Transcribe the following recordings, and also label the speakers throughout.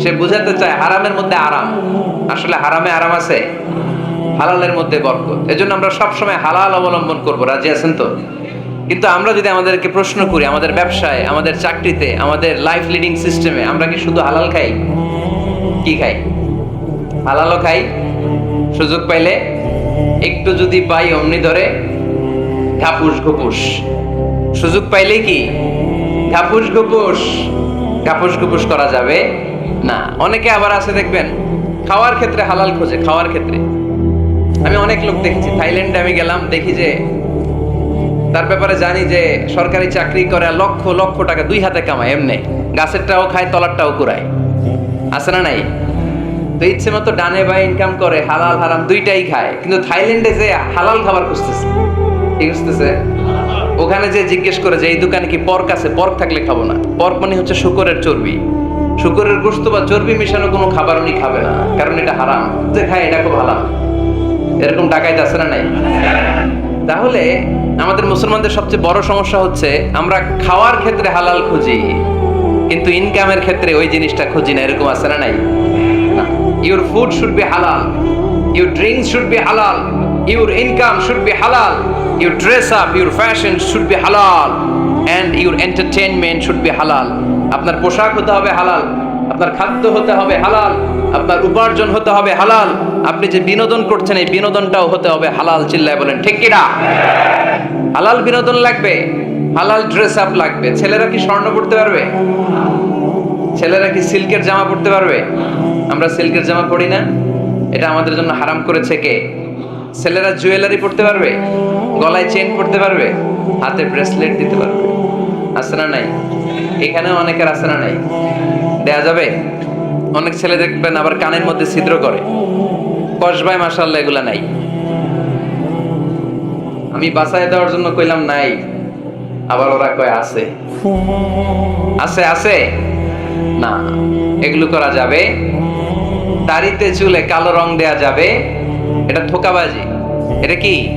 Speaker 1: সে বুঝাতে চায় হারামের মধ্যে আরাম। আসলে হারামে আরাম আছে, হালালের মধ্যে বরকত। এজন্য আমরা সবসময় হালাল অবলম্বন করব। রাজি আছেন তো? কিন্তু আমরা যদি আমাদেরকে প্রশ্ন করি, আমাদের ব্যবসায়, আমাদের চাকরিতে, আমাদের লাইফ লিডিং সিস্টেমে আমরা কি শুধু হালাল খাই? কি খাই? হালালও খাই, সুযোগ পাইলে একটু যদি পাই, অমনি ধরে ঘাপুস ঘুপুস। সুযোগ পাইলে কি? ঘাপুস ঘুপুস। ঘাপুস ঘুপুস করা যাবে। না, অনেকে আবার আছে, দেখবেন, খাওয়ার ক্ষেত্রে হালাল খোঁজে, খাওয়ার ক্ষেত্রে। আমি অনেক লোক দেখেছি, থাইল্যান্ডে আমি গেলাম, দেখি যে তার ব্যাপারে জানি যে সরকারি চাকরি করে লক্ষ লক্ষ টাকা দুই হাতে কামায়, এমনি। গাছেরটাও খায়, তলারটাও কুড়ায়। আছে না নাই? তো ইচ্ছে মতো ডানে বা ইনকাম করে, হালাল, হারাম, দুইটাই খায়। কিন্তু থাইল্যান্ডে যে হালাল খাবার খুঁজতেছে, কি খুঁজতেছে? ওখানে যে জিজ্ঞেস করে যে, এই দোকানে কি পর্ক আছে? পর্ক থাকলে খাব না। পর্ক মানে হচ্ছে শুকরের চর্বি। শুকরের গোস্ত বা চর্বি মেশানো কোনো খাবার উনি খাবে না, কারণ এটা হারাম। যে খায় এটা খুব হালাল। এরকম ডাকাইত আছে না নাই? তাহলে আমাদের মুসলমানদের সবচেয়ে বড় সমস্যা হচ্ছে, আমরা খাওয়ার ক্ষেত্রে হালাল খুঁজি, কিন্তু ইনকামের ক্ষেত্রে ওই জিনিসটা খুঁজি না, এরকম আছে না নাই? Your food should be halal your drinks should be halal your income should be halal your dress up your fashion should be halal and your entertainment should be halal আপনার পোশাক হতে হবে হালাল, আপনার খাদ্য হতে হবে হালাল, আপনার উপার্জন হতে হবে হালাল। আপনি যে বিনোদন করছেন, এই বিনোদনটাও হতে হবে হালাল, চিল্লায় বলেন, ঠিক কিনা হালাল বিনোদন লাগবে, হালাল ড্রেস আপ লাগবে। ছেলেরা কি স্বর্ণ পড়তে পারবে? ছেলেরা কি সিল্কের জামা পড়তে পারবে? আমরা সিল্কের জামা পরি না। এটা আমাদের জন্য হারাম করেছে কে? ছেলেরা জুয়েলারি পড়তে পারবে? গলায় চেন পড়তে পারবে? হাতে ব্রেসলেট দিতে পারবে। আছে না নাই? এখানেও অনেকের আছে না নাই? দেয়া যাবে? অনেক ছেলে দেখবেন আবার কানের মধ্যে ছিদ্র করে। কসবাই মাসাল্লাহ এগুলা নাই। আমি বাসায় দেওয়ার জন্য কইলাম নাই। আবার ওরা কয়, আছে। আছে আছে? না, এগুলো করা যাবে। দাড়িতে চুলে কালো রং দেয়া যাবে। এটা ধোকাবাজি। এটা কি?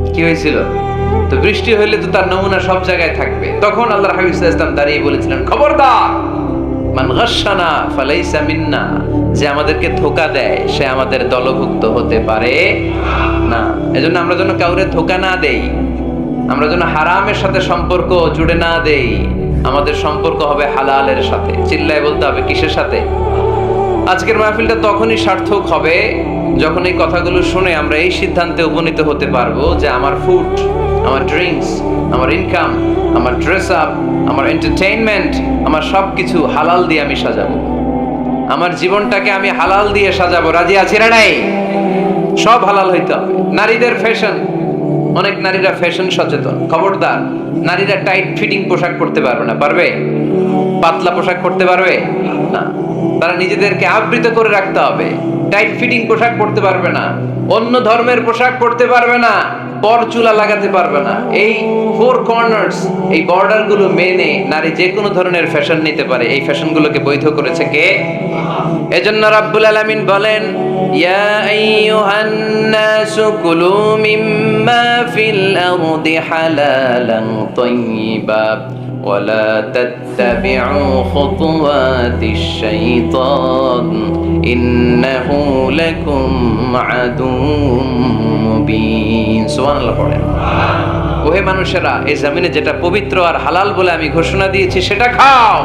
Speaker 1: কি হয়েছিল? তো বৃষ্টি হইলে তো তার নমুনা সব জায়গায় থাকবে। তখন আল্লাহর হাবিব ইসলাম দাঁড়িয়ে বলেছিলেন, খবরদার! মান গাশানা ফালাইসা মিন্না। যে আমাদেরকে ধোকা দেয়, সে আমাদের দলভুক্ত হতে পারে না। এজন্য আমরা যেন কাউরে ধোকা না দেই, আমরা যেন হারামের সাথে সম্পর্ক জুড়ে না দেই, আমাদের সম্পর্ক হবে হালালের সাথে। চিল্লায় বলতে হবে কিসের সাথে? আজকের মাহফিলটা তখনই সার্থক হবে যখন এই কথাগুলো শুনে আমরা এই সিদ্ধান্তে উপনীত হতে পারব যে আমার ফুড আমার ড্রিঙ্কস আমার ইনকাম আমার ড্রেস আপ আমার এন্টারটেইনমেন্ট আমার সব কিছু হালাল দিয়ে আমি সাজাবো। আমার জীবনটাকে আমি হালাল দিয়ে সাজাবো। রাজি আছি না নাই? সব হালাল হইতে হবে। নারীদের ফ্যাশন অনেক নারীরা ফ্যাশন সচেতন, খবরদার। নারীরা টাইট ফিটিং পোশাক পরতে পারবে না। পারবে? পাতলা পোশাক পরতে পারবে? না। তারা নিজেদেরকে আবৃত করে রাখতে হবে। টাইট ফিটিং পোশাক পরতে পারবে না। অন্য ধর্মের পোশাক পরতে পারবে না। পর চুলা লাগাতে পারবে না। এই ফোর কর্নার্স এই বর্ডারগুলো মেনে নারী যে কোনো ধরনের ফ্যাশন নিতে পারে। এই ফ্যাশন গুলোকে বৈধ করেছে কে? এজন্য রাব্বুল আলামিন বলেন, ইয়া আইয়ুহান নাসু কুলু মিম্মা ফিল আরদি হালালান তাইয়্যিবা ولا تتبعوا خطوات الشيطان إنه لكم عدو مبين سبحان الله পড়েন ওহে মানুষেরা এই জমিনে যেটা পবিত্র আর হালাল বলে আমি ঘোষণা দিয়েছি সেটা খাও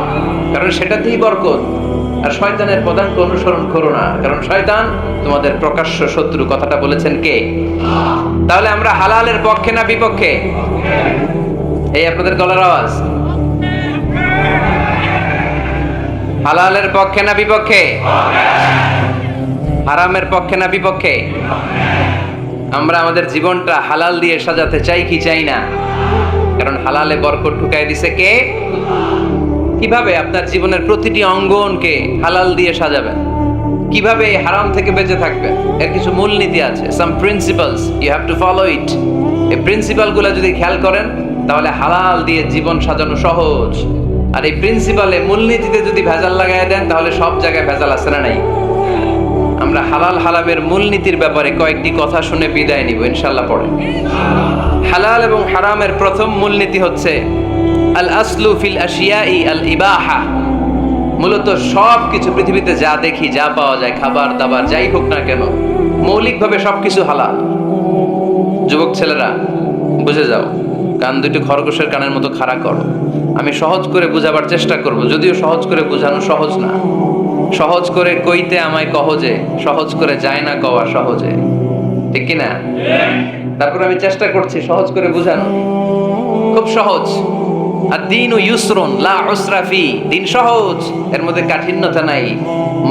Speaker 1: কারণ সেটাতেই বরকত আর শয়তানের পদাঙ্ক অনুসরণ করো না কারণ শয়তান তোমাদের প্রকাশ্য শত্রু কথাটা বলেছেন কে তাহলে আমরা হালালের পক্ষে না বিপক্ষে এই আপনাদের গলার আওয়াজ হালালের পক্ষে না বিপক্ষে? হারামের পক্ষে না বিপক্ষে? আমরা আমাদের জীবনটা হালাল দিয়ে সাজাতে চাই কি চাই না? কারণ হালালে বরকত ঢুকাই দিছে কে? কীভাবে আপনার জীবনের প্রতিটি অঙ্গনকে হালাল দিয়ে সাজাবেন? কীভাবে হারাম থেকে বেঁচে থাকবেন? এর কিছু মূলনীতি আছে some principles you have to follow it এই প্রিন্সিপালগুলো যদি খেয়াল করেন তাহলে হালাল দিয়ে জীবন সাজানো সহজ। আর এই প্রিন্সিপালে মূলনীতিতে যদি ভেজাল লাগাই দেন, তাহলে সব জায়গায় ভেজাল আছে না নাই? আমরা হালাল হালামের মূলনীতির ব্যাপারে কয়েকটি কথা শুনে বিদায় নিব ইনশাল্লাহ পড়ে হালাল এবং হারামের প্রথম মূলনীতি হচ্ছে আল আসলু ফিল আশিয়াই আল ইবাহা মূলত সব কিছু পৃথিবীতে যা দেখি, যা পাওয়া যায়, খাবার দাবার, যাই হোক না কেন, মৌলিকভাবে সব কিছু হালাল। যুবক ছেলেরা, বুঝে যাও। কান দুটি খরগোশের কানের মতো খাড়া করো। আমি সহজ করে বুঝাবার চেষ্টা করব, যদিও সহজ করে বোঝানো সহজ না। সহজ করে কইতে আমায় কহ যে, সহজ করে যায় না কওয়া সহজে। ঠিক কি না? তারপর আমি চেষ্টা করছি সহজ করে বোঝানো। খুব সহজ। আর দিন ও ইউসরুন, লা উসরাফি দিন সহজ, এর মধ্যে কাঠিন্যতা নাই।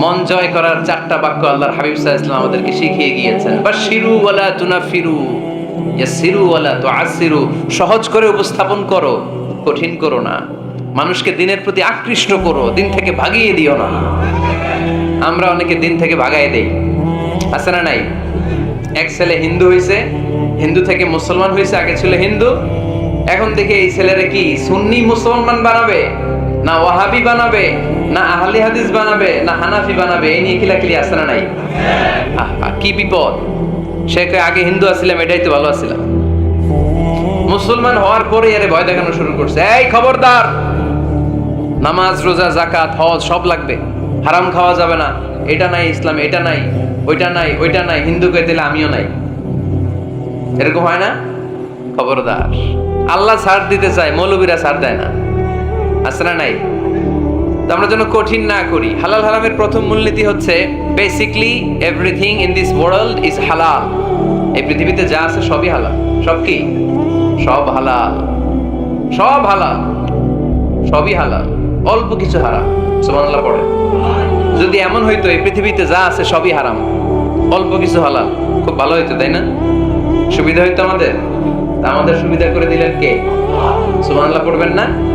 Speaker 1: মন জয় করার চারটা বাক্য আল্লাহর হাবিব আলাইহি ওয়াসাল্লাম আমাদেরকে শিখিয়ে গিয়েছেন। বাশিরু ওয়ালা তুনাফিরু সহজ করে উপস্থাপন করো, কঠিন করো না। মানুষকে দিনের প্রতি আকৃষ্ট করো, দিন থেকে ভাগিয়ে দিও না। আমরা অনেকে দিন থেকে ভাগাই দেই। আছে না নাই? এক ছেলে হিন্দু হয়েছে হিন্দু থেকে মুসলমান হয়েছে আগে ছিল হিন্দু। এখন দেখে এই ছেলেরা কি, সুন্নি মুসলমান বানাবে? না ওয়াহাবি বানাবে? না আহলি হাদিস বানাবে? না হানাফি বানাবে? এই নিয়ে কিলাকিলি আছে না নাই? কি বিপদ। সে আগে হিন্দু আসছিলাম, এটাই তো ভালো আসছিলাম। মুসলমান হওয়ার পরে এর ভয় দেখানো শুরু করছে। এই খবরদার, নামাজ, রোজা জাকাত হজ সব লাগবে। হারাম খাওয়া যাবে না। এটা নাই ইসলাম, এটা নাই, ওইটা নাই ওইটা নাই, হিন্দু হিন্দুকে দিলে আমিও নাই। এরকম হয় না? খবরদার। আল্লাহ ছাড় দিতে চায়, মৌলবীরা ছাড় দেয় না। না নাই? আমরা যেন কঠিন না করি। হালাল হারামের প্রথম মূলনীতি হচ্ছে basically everything in this world is halal এই পৃথিবীতে যা আছে সবই হালাল। সব কি? সব হালাল। সব হালাল। সবই হালাল। অল্প কিছু হারাম। সুবহানাল্লাহ পড়ে। যদি এমন হইতো, এই পৃথিবীতে যা আছে সবই হারাম। অল্প কিছু হালাল। খুব ভালো হইতো, তাই না? সুবিধা হইতো আমাদের? তা আমাদের সুবিধা করে দিলেন কে? সুবহানাল্লাহ পড়বেন না?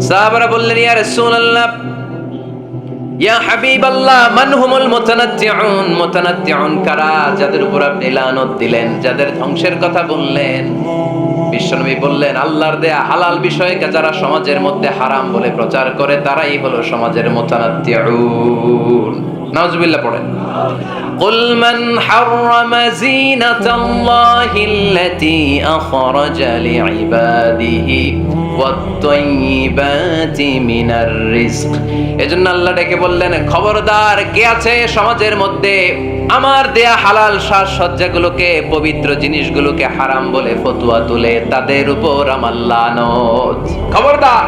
Speaker 1: সাহাবারা বললেন, ইয়া রাসূলুল্লাহ, ইয়া হাবিবাল্লাহ, মান হুমুল মুতানাত্তিউন মুতানাত্তিউন কারা? যাদের উপর আপনি লানত দিলেন, যাদের ধ্বংসের কথা বললেন। বিশ্বনবী বললেন, আল্লাহর দেয়া হালাল বিষয়কে যারা সমাজের মধ্যে হারাম বলে প্রচার করে, তারাই হলো সমাজের মুতানাত্তিউন নাউজুবিল্লাহ পড়েন قل من حرم زينة الله التي أخرج لعباده والطيبات من الرزق এজন্য আল্লাহ ডেকে বললেন খবরদার কে আছে সমাজের মধ্যে আমার দেয়া হালাল সাজসজ্জাগুলোকে পবিত্র জিনিসগুলোকে হারাম বলে ফতুয়া তুলে তাদের উপর আমার লানত খবরদার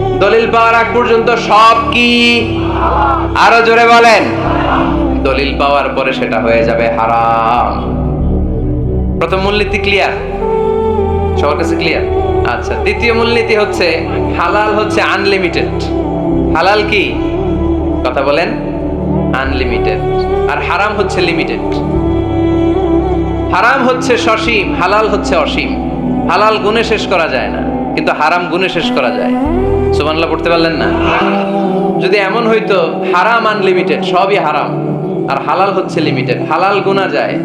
Speaker 1: দলিল পাওয়ার আগ পর্যন্ত সব কি? আরও জোরে বলেন। দলিল পাওয়ার পরে সেটা হয়ে যাবে হারাম। প্রথম মূলনীতি ক্লিয়ার সবার কাছে ক্লিয়ার আচ্ছা দ্বিতীয় মূলনীতি হচ্ছে, হালাল হচ্ছে আনলিমিটেড হালাল কি? কথা বলেন আনলিমিটেড আর হারাম হচ্ছে লিমিটেড হারাম হচ্ছে সসীম, হালাল হচ্ছে অসীম। হালাল গুণে শেষ করা যায় না, কিন্তু হারাম গুণে শেষ করা যায়। সুবহানাল্লাহ, পড়তে পারলেন না? যদি এমন হইতো, হারাম আনলিমিটেড সবই হারাম। আর হালাল হচ্ছে লিমিটেড হালাল গুণা যায়,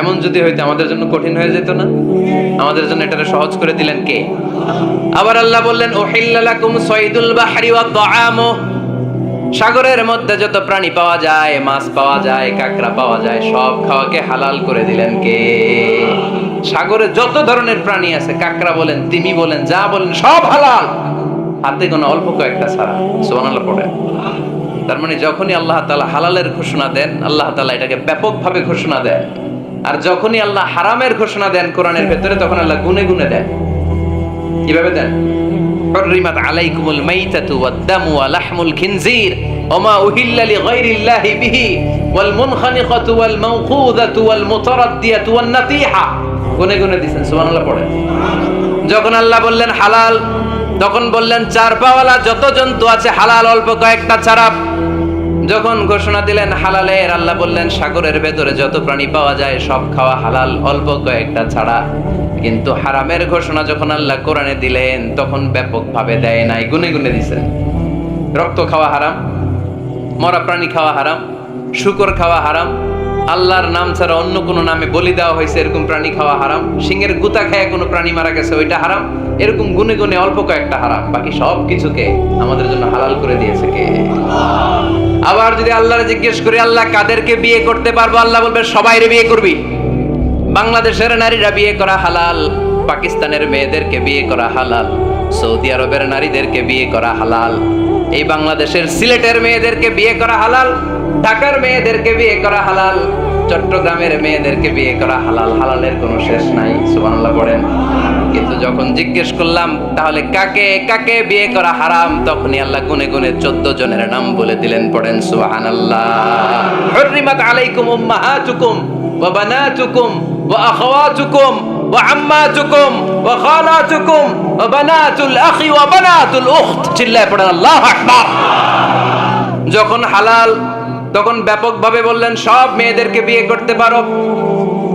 Speaker 1: এমন যদি হইতো, আমাদের জন্য কঠিন হয়ে যেত না? আমাদের জন্য এটাকে সহজ করে দিলেন কে? আবার আল্লাহ বললেন ওহিল্লা লাকুম সাইদুল বাহরি ওয়া তাআমু সাগরের মধ্যে যত প্রাণী পাওয়া যায়, মাছ পাওয়া যায়, কাঁকড়া পাওয়া যায়, সব খাওয়াকে হালাল করে দিলেন কে? সাগরে যত ধরনের প্রাণী আছে, কাঁকড়া বলেন, তিমি বলেন, যা বলেন, সব হালাল। হাতে কোনো অল্প কয়েকটা ছাড়া সুবহানাল্লাহ পড়ে তার মানে যখনই আল্লাহ তাআলা হালালের ঘোষণা দেন আল্লাহ তাআলা এটাকে ব্যাপকভাবে ঘোষণা দেন আর যখনই আল্লাহ হারামের ঘোষণা দেন কোরআনের ভেতরে তখন আল্লাহ গুনে গুনে দেন কিভাবে দেন حرمت عليكم الميتة والدم ولحم الخنزير وما أهل لغير الله به والمنخنقة والموقوذة والمتردية والنطيحة গুনে গুনে দিছেন সুবহানাল্লাহ পড়ে যখন আল্লাহ বললেন হালাল তখন বললেন চার পাওয়ালা যত জন্তু আছে, হালাল অল্প কয়েকটা ছাড়া যখন ঘোষণা দিলেন হালালের, আল্লাহ বললেন, সাগরের ভেতরে যত প্রাণী পাওয়া যায়, সব খাওয়া হালাল, অল্প কয়েকটা ছাড়া। কিন্তু হারামের ঘোষণা যখন আল্লাহ কোরআনে দিলেন, তখন ব্যাপকভাবে দেয় নাই, গুনে গুনে দিছেন। রক্ত খাওয়া হারাম, মরা প্রাণী খাওয়া হারাম, শুকর খাওয়া হারাম, আল্লাহর নাম ছাড়া অন্য কোনো নামে বলি দেওয়া হয়েছে, এরকম প্রাণী খাওয়া হারাম সিংহের গুতা খায় কোনো প্রাণী মারা গেছে, ওইটা হারাম। এরকম গুনে গুনে অল্প কয়েকটা হারাম, বাকি সব কিছুকে আমাদের জন্য হালাল করে দিয়েছে কে? আবার যদি আল্লাহর জিজ্ঞেস করি, আল্লাহ কাদেরকে বিয়ে করতে পারব? আল্লাহ বলবে সবাইরে বিয়ে করবি। বাংলাদেশের নারীরা বিয়ে করা হালাল, পাকিস্তানের মেয়েদেরকে বিয়ে করা হালাল, সৌদি আরবের নারীদেরকে বিয়ে করা হালাল, এই বাংলাদেশের সিলেটের মেয়েদেরকে বিয়ে করা হালাল, ঢাকার মেয়েদেরকে বিয়ে করা হালাল, চট্টগ্রামের মেয়েদেরকে বিয়ে করা হালাল, হালালের কোনো শেষ নাই, সুবহানাল্লাহ পড়েন যখন জিজ্ঞেস করলাম, তাহলে কাকে কাকে বিয়ে করা হারাম? তখনই আল্লাহ গুনে গুনে চোদ্দ জনের নাম বলে দিলেন, পড়েন, সুবহানাল্লাহ। হুররিমাত আলাইকুম উম্মাহাতুকুম ওয়া বানাতুকুম ওয়া আখাওয়াতুকুম ওয়া ওয়া আল্লাহু যখন হালাল, তখন ব্যাপকভাবে বললেন, সব মেয়েদেরকে বিয়ে করতে পারো।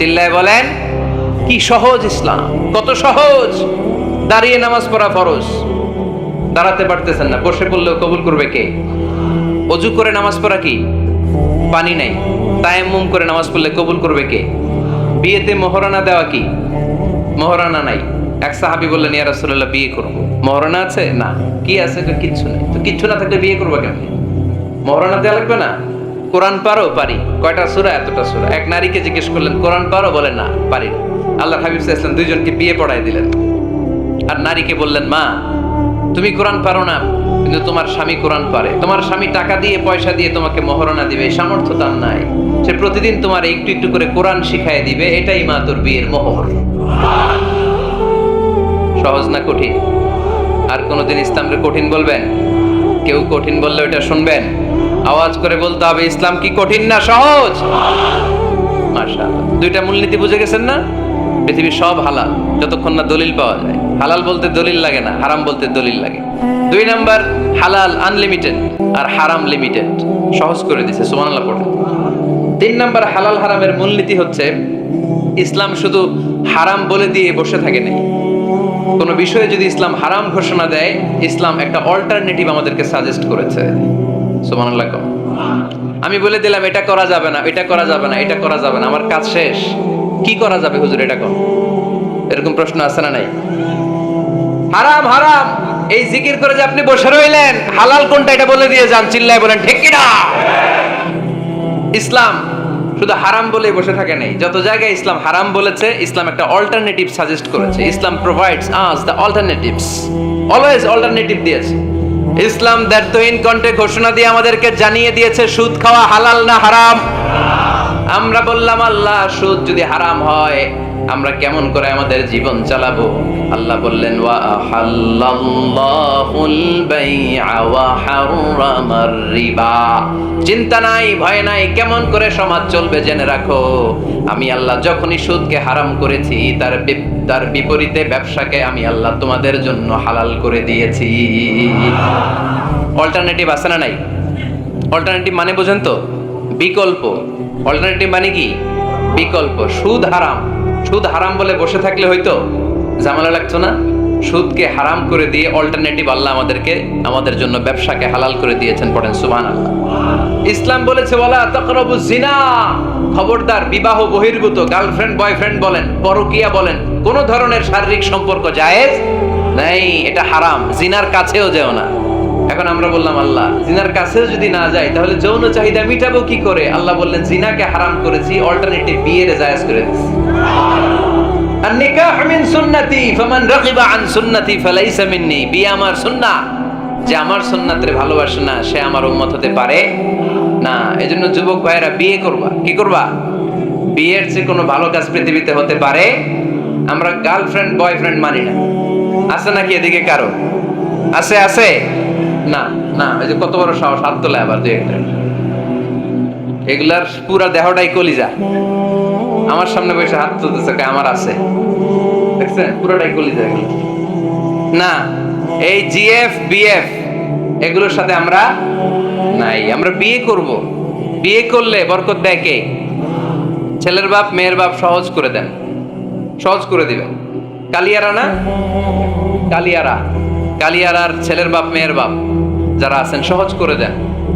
Speaker 1: চিল্লায় বলেন, কি সহজ ইসলাম, কত সহজ। দাঁড়িয়ে নামাজ পড়া ফরজ। দাঁড়াতে পারতেছেন না, বসে পড়লেও কবুল করবে কে? অজু করে নামাজ পড়া কি? পানি নাই। তায়াম্মুম করে নামাজ পড়লে কবুল করবে কে? বিয়েতে মহরানা দেওয়া কি? মহরানা নাই। এক সাহাবি বললেন, ইয়া রাসূলুল্লাহ, বিয়ে করব। মহরানা আছে? না। কি আছে? কিচ্ছু নাই। তো কিচ্ছু না থাকলে বিয়ে করব কেমন? মহরানা দেওয়া লাগবে না? কোরআন পারো? পারি। কয়টা সূরা? এতটা সূরা। এক নারীকে জিজ্ঞেস করলেন, কোরআন পারো? বলে, না, পারি না। আল্লাহ হাবিব ওয়াসাল্লাম দুইজনকে বিয়ে পড়ায় দিলেন। আর নারীকে বললেন, মা, তুমি কোরআন পারো না, কিন্তু তোমার স্বামী কোরআন পারে। তোমার স্বামী টাকা দিয়ে, পয়সা দিয়ে তোমাকে মহরণা দিবে সামর্থ্য তার নাই। সে প্রতিদিন তোমার একটু একটু করে কোরআন শিখাই দিবে, এটাই মা তোর বিয়ের মোহর। সহজ না কঠিন? আর কোনোদিন ইসলামকে কঠিন বলবেন? কেউ কঠিন বললে ওটা শুনবেন? আওয়াজ করে বলতে হবে, ইসলাম কি কঠিন না সহজ? দুইটা মূলনীতি বুঝে গেছেন না? পৃথিবীর সব হালাল, যতক্ষণ না দলিল পাওয়া যায়। হালাল বলতে দলিল লাগে না, হারাম বলতে দলিল লাগে। দুই নাম্বার, হালাল আনলিমিটেড আর হারাম লিমিটেড সহজ করে দিছে, সুবহানাল্লাহ পড়ে। তিন নাম্বার, হালাল হারামের মূলনীতি হচ্ছে, ইসলাম শুধু হারাম বলে দিয়ে বসে থাকে নাই। কোনো বিষয়ে যদি ইসলাম হারাম ঘোষণা দেয়, ইসলাম একটা অল্টারনেটিভ আমাদেরকে সাজেস্ট করেছে। সুবহানাল্লাহ কম। আমি বলে দিলাম, এটা করা যাবে না, এটা করা যাবে না, এটা করা যাবে না, আমার কাজ শেষ। কি করা যাবে হুজুর, এটা কর। এরকম প্রশ্ন আছে না নাই? হারাম হারাম, এই জিকির করে যে আপনি বসে রইলেন, হালাল কোনটা এটা বলে দিয়ে যান, চিল্লায় বলেন, ঠিক কিনা? ইসলাম শুধু হারাম বলে বসে থাকে নাই। যত জায়গায় ইসলাম হারাম বলেছে, ইসলাম একটা অল্টারনেটিভ সাজেস্ট করেছে। Islam provides us the alternatives always alternative দিয়েছে। ইসলাম দ্যার্থহীন কণ্ঠে ঘোষণা দিয়ে আমাদেরকে জানিয়ে দিয়েছে, সুদ খাওয়া হালাল না হারাম? আমরা বললাম, আল্লাহ, সুদ যদি হারাম হয় আমরা কেমন করে আমাদের জীবন চালাবো? আল্লাহ বললেন চিন্তা নাই, ভয় নাই, কেমন করে সমাজ চলবে জেনে রাখো। আমি আল্লাহ যখনই সুদকে হারাম করেছি, তার তার বিপরীতে ব্যবসাকে আমি আল্লাহ তোমাদের জন্য হালাল করে দিয়েছি। অল্টারনেটিভ আছে না নাই? অল্টারনেটিভ মানে বোঝেন তো? বিকল্প। অল্টারনেটিভ মানে কি? বিকল্প। সুদ হারাম। সুদ হারাম বলে বসে থাকলে হয়তো? ঝামেলা লাগতো না? সুদকে হারাম করে দিয়ে অল্টারনেটিভ আল্লাহ আমাদেরকে, আমাদের জন্য ব্যবসাকে হালাল করে দিয়েছেন পড়েন আল্লাহ ইসলাম বলেছে, ওয়ালা তাকরাবু জিনা খবরদার, বিবাহ বহির্ভূত গার্লফ্রেন্ড বয়ফ্রেন্ড বলেন, পরকিয়া বলেন, কোন ধরনের শারীরিক সম্পর্ক জায়েজ নাই, এটা হারাম জিনার কাছেও যেও না। এখন আমরা বললাম, আল্লাহ জিনার কাছেও যদি না যাই তাহলে যৌন চাহিদা মিটাবো কি করে? আল্লাহ বললেন জিনাকে হারাম করেছি অল্টারনেটিভ বিয়ের জায়েজ করে দিচ্ছি আমরা গার্লফ্রেন্ড বয়ফ্রেন্ড মানি না। আছে নাকি এদিকে কারও? আছে আছে? না না। এই যে কত বড় সাহস, হাত তোলে আবার দুই একটা। এগুলার পুরা দেহটাই কলিজা। আমার সামনে বসে হাত তুলতেছে আমার আছে। দেখছেন? পুরোটাই কলিজা এগুলো না, এই জিএফ বিএফ এগুলোর সাথে আমরা নাই। আমরা বিয়ে করব। বিয়ে করলে বরকত দেয় কে? ছেলের বাপ, মেয়ের বাপ সহজ করে দেন। সহজ করে দিবেন। কালিয়ারা না? কালিয়ারা। কালিয়ারার ছেলের বাপ, মেয়ের বাপ যারা আছেন সহজ করে দেন।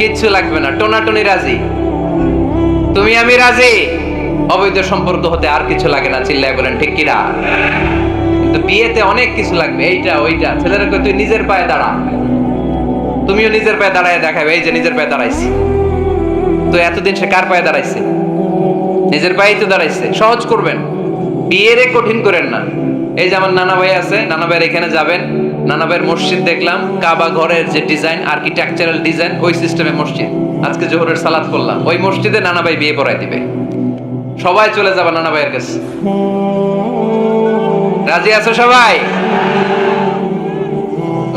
Speaker 1: কিচ্ছু লাগবে না। টোনাটুনি রাজি? তুমি, আমি রাজি? অবৈধ সম্পর্ক হতে আর কিছু লাগে না, চিল্লায় বলেন, ঠিক কিনা? বিয়েতে অনেক কিছু লাগবে, এইটা, ওইটা। ছেলেরা তুই নিজের পায়ে দাঁড়া। তুমিও নিজের পায়ে দাঁড়ায় দেখাবে, এই যে নিজের পায়ে দাঁড়াইছি। তো এতদিন সে কার পায়ে দাঁড়াইছে? নিজের পায়েই তো দাঁড়াইছে। সহজ করবেন। বিয়েরে কঠিন করেন না। এই যে আমার নানা ভাই আছে, নানা ভাইয়ের এখানে যাবেন। নানা ভাইয়ের মসজিদ দেখলাম, কাবা ঘরের যে ডিজাইন আর্কিটেকচারাল ডিজাইন ওই সিস্টেমে মসজিদ। আজকে জোহরের সালাদ করলাম ওই মসজিদে নানা ভাই বিয়ে পড়াই দিবে। সবাই চলে যাবে নানা ভাইয়ের কাছে। রাজি আছো সবাই?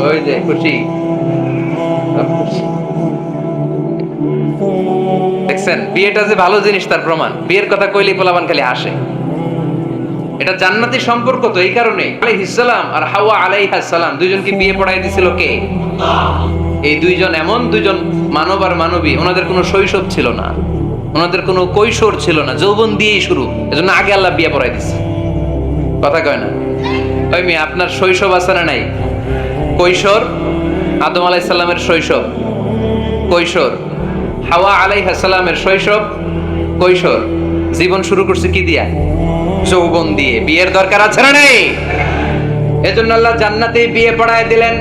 Speaker 1: ওই যে খুশি। দেখছেন, বিয়েটা যে ভালো জিনিস, তার প্রমাণ। বিয়ের কথা কইলেই পোলাবান খালি হাসে। এটা জান্নাতি সম্পর্ক তো এই কারণে। আলাইহিসসালাম আর হাওয়া আলাইহাসসালাম দুইজনকে বিয়ে পড়াই দিছিল কে? এই দুইজন এমন দুইজন মানব আর মানবী, ওনাদের কোনো শৈশব ছিল না। ওনাদের কোনো কৈশোর ছিল না, যৌবন দিয়েই শুরু। এজন্য আগে আল্লাহ বিয়ে পড়াই দিছে। কথা কয় না? ওই মেয়ে, আপনার শৈশব আছে না নাই? কৈশোর, আদম আলাইসাল্লামের শৈশব। কৈশোর, হাওয়া আলাইহাসাল্লামের শৈশব। কৈশোর, জীবন শুরু করছে কি দিয়া? যৌবন দিয়ে। বিয়ের দরকার আছে না নেই? এজন্য আল্লাহ জান্নাতে বিয়ে পড়ায় দিলেন।